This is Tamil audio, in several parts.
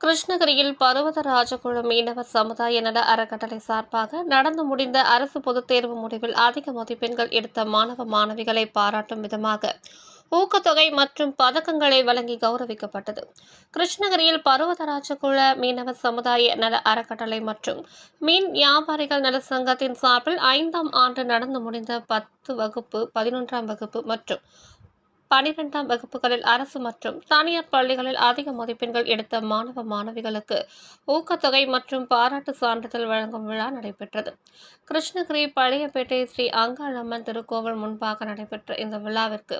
கிருஷ்ணகிரியில் பர்வதராஜகுழு மீனவர் சமுதாய நல அறக்கட்டளை சார்பாக நடந்து முடிந்த அரசு பொதுத் தேர்வு முடிவில் அதிக மதிப்பெண்கள் எடுத்த மாணவ மாணவிகளை பாராட்டும் விதமாக ஊக்கத்தொகை மற்றும் பதக்கங்களை வழங்கி கௌரவிக்கப்பட்டது. கிருஷ்ணகிரியில் பர்வதராஜகுல மீனவ சமுதாய நல அறக்கட்டளை மற்றும் மீன் வியாபாரிகள் நல சங்கத்தின் சார்பில் ஐந்தாம் ஆண்டு நடந்து முடிந்த பத்து வகுப்பு பதினொன்றாம் வகுப்பு மற்றும் பனிரெண்டாம் வகுப்புகளில் அரசு மற்றும் தனியார் பள்ளிகளில் அதிக மதிப்பெண்கள் எடுத்த மாணவ மாணவிகளுக்கு ஊக்கத்தொகை மற்றும் பாராட்டு சான்றிதழ் வழங்கும் விழா நடைபெற்றது. கிருஷ்ணகிரி பழையப்பேட்டை ஸ்ரீ அங்காளம்மன் திருக்கோவில் முன்பாக நடைபெற்ற இந்த விழாவிற்கு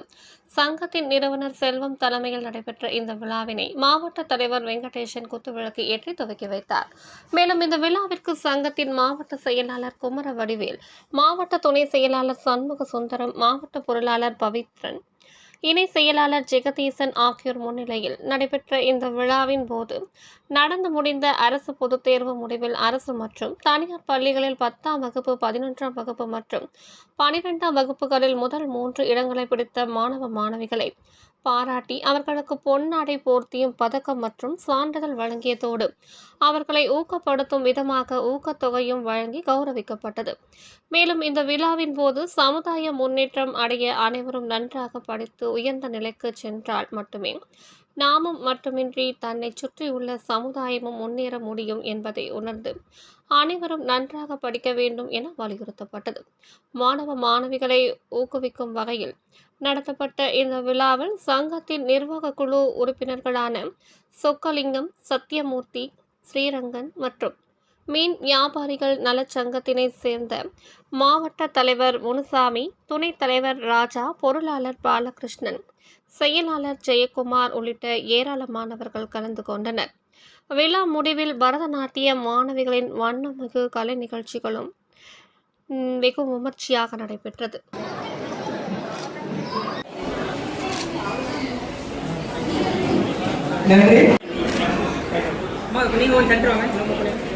சங்கத்தின் நிறுவனர் செல்வம் தலைமையில் நடைபெற்ற இந்த விழாவினை மாவட்ட தலைவர் வெங்கடேசன் குத்துவிளக்கு ஏற்றி துவக்கி வைத்தார். மேலும் இந்த விழாவிற்கு சங்கத்தின் மாவட்ட செயலாளர் குமர வடிவேல் மாவட்ட துணை செயலாளர் சண்முக சுந்தரம் மாவட்ட பொருளாளர் பவித்ரன் இணை செயலாளர் ஜெகதீசன் ஆகியோர் முன்னிலையில் நடைபெற்ற இந்த விழாவின் போது நடந்து முடிந்த அரசு பொதுத் தேர்வு முடிவில் அரசு மற்றும் தனியார் பள்ளிகளில் பத்தாம் வகுப்பு பதினொன்றாம் வகுப்பு மற்றும் பனிரெண்டாம் வகுப்புகளில் முதல் மூன்று இடங்களை பிடித்த மாணவ மாணவிகளை பாராட்டி அவர்களுக்கு பொன்னாடை போர்த்தியும் பதக்கம் மற்றும் சான்றிதழ் வழங்கியதோடு அவர்களை ஊக்கப்படுத்தும் விதமாக ஊக்கத்தொகையும் வழங்கி கௌரவிக்கப்பட்டது. மேலும் இந்த விழாவின் போது சமுதாய முன்னேற்றம் அடைய அனைவரும் நன்றாக பட படித்து உயர்ந்த நிலைக்கு சென்றால் மட்டுமே நாமும் மட்டுமின்றி தன்னை சுற்றியுள்ள சமுதாயமும் முன்னேற முடியும் என்பதை உணர்ந்து அனைவரும் நன்றாக படிக்க வேண்டும் என வலியுறுத்தப்பட்டது. மாணவ மாணவிகளை ஊக்குவிக்கும் வகையில் நடத்தப்பட்ட இந்த விழாவில் சங்கத்தின் நிர்வாக குழு உறுப்பினர்களான சொக்கலிங்கம் சத்யமூர்த்தி ஸ்ரீரங்கன் மற்றும் மீன் வியாபாரிகள் நலச்சங்கத்தினை சேர்ந்த மாவட்ட தலைவர் முனுசாமி துணைத் தலைவர் ராஜா பொருளாளர் பாலகிருஷ்ணன் செயலாளர் ஜெயக்குமார் உள்ளிட்ட ஏராளமானவர்கள் கலந்து கொண்டனர். விழா முடிவில் பரதநாட்டிய மாணவிகளின் வண்ணமிகு கலை நிகழ்ச்சிகளும் ம், வெகு விமர்சையாக நடைபெற்றது. நன்றி